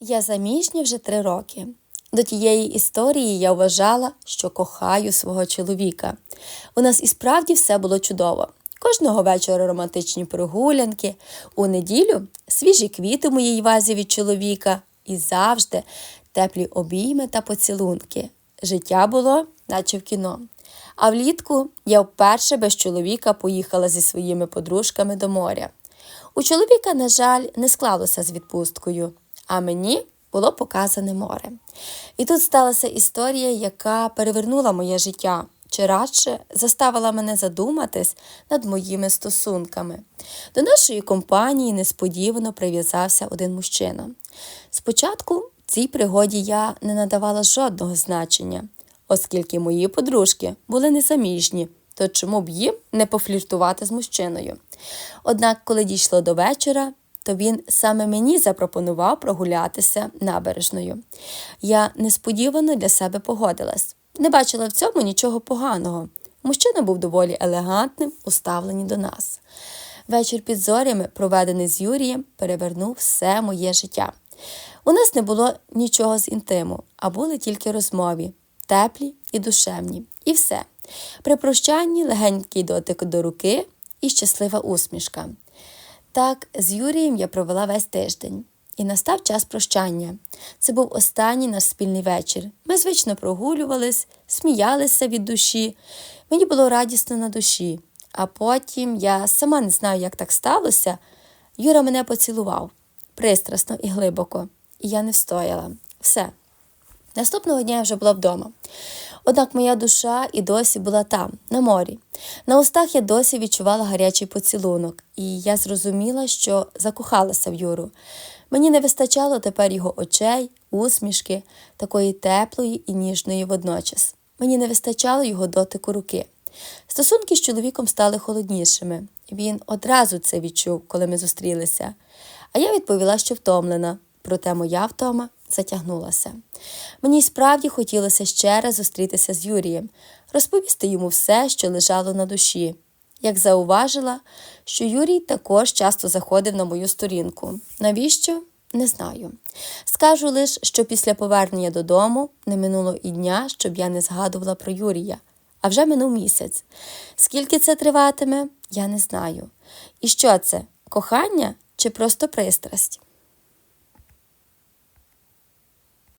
Я заміжня вже три роки. До тієї історії я вважала, що кохаю свого чоловіка. У нас і справді все було чудово. Кожного вечора романтичні прогулянки, у неділю свіжі квіти в моїй вазі від чоловіка і завжди теплі обійми та поцілунки. Життя було, наче в кіно. А влітку я вперше без чоловіка поїхала зі своїми подружками до моря. У чоловіка, на жаль, не склалося з відпусткою, а мені було показане море. І тут сталася історія, яка перевернула моє життя, чи радше заставила мене задуматись над моїми стосунками. До нашої компанії несподівано прив'язався один мужчина. Спочатку цій пригоді я не надавала жодного значення, оскільки мої подружки були незаміжні, то чому б їм не пофліртувати з мужчиною? Однак, коли дійшло до вечора, то він саме мені запропонував прогулятися набережною. Я несподівано для себе погодилась. Не бачила в цьому нічого поганого. Мужчина був доволі елегантним у ставленні до нас. Вечір під зорями, проведений з Юрієм, перевернув все моє життя. У нас не було нічого з інтиму, а були тільки розмові, теплі і душевні. І все. При прощанні легенький дотик до руки і щаслива усмішка. Так, з Юрієм я провела весь тиждень. І настав час прощання. Це був останній наш спільний вечір. Ми звично прогулювались, сміялися від душі. Мені було радісно на душі. А потім я сама не знаю, як так сталося. Юра мене поцілував пристрасно і глибоко, і я не встояла. Все. Наступного дня я вже була вдома. Однак моя душа і досі була там, на морі. На устах я досі відчувала гарячий поцілунок, і я зрозуміла, що закохалася в Юру. Мені не вистачало тепер його очей, усмішки, такої теплої і ніжної водночас. Мені не вистачало його дотику руки. Стосунки з чоловіком стали холоднішими. Він одразу це відчув, коли ми зустрілися. А я відповіла, що втомлена, проте моя втома затягнулася. Мені справді хотілося ще раз зустрітися з Юрієм, розповісти йому все, що лежало на душі. Як зауважила, що Юрій також часто заходив на мою сторінку. Навіщо? Не знаю. Скажу лише, що після повернення додому не минуло і дня, щоб я не згадувала про Юрія. А вже минув місяць. Скільки це триватиме, я не знаю. І що це? Кохання чи просто пристрасть?